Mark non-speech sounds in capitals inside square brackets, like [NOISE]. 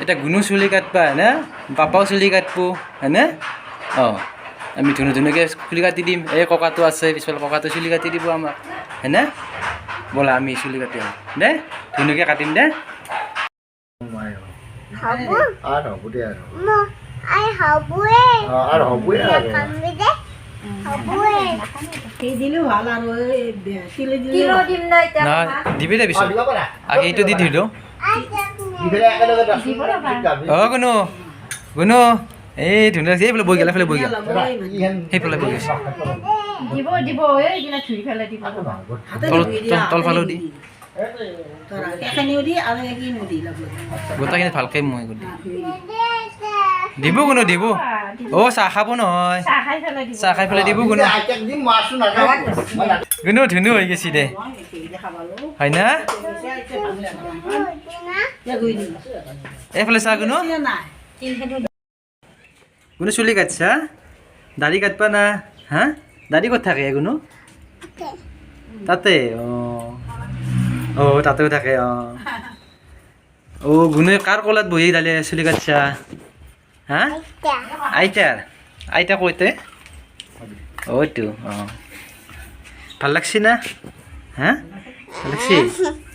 এতিয়া গুণো চুলি কাটবা হয়নে? পাপাও চুলি কাটবো হয়নে? অঁ আমি ধুনু ধুনুকৈ চুলি কাটি দিম। এই ককাটো আছে পিছফালে ককাটো চুলি কাটি দিব আমাক হয়নে? ব'লা আমি চুলি কাটি আহোঁ দে ধুনুকৈ কাটিম দে। আৰু হ'ব আৰু। আৰু হ'বই আৰু। দিবি দে পিছত। আগে এইটো দি দিলোঁ অঁ গুণু গুণু এই ধুনীয়া এইফালে বৈ গ'ল এইফালে বৈ গ'ল। সেইফালে বৈ গৈছে তলফালেও দি। গোটেইখিনি ভালকৈ মই দি। দিব কোনো দিব। অ' চাহ খাব নহয়। চাহ খাই পেলাই দিব। নাযাওঁ। কোনো ধুনু হৈ গৈছি দে। হয় না। এইফালে চাহ কোনো এতিয়া চুলি কাটছা দাড়ি কাটবা না? হা? দাড়ি ক'ত থাকে কোনো তাতে অঁ। অঁ তাতেও থাকে অঁ। অ' গুণে কাৰ কলাত বহি দালি চুলি কাটছা? হা আইতাৰ আইতা? কৈতে ওইটু অঁ। ভালো লাগছি না? হা ভালো লাগছি? [LAUGHS]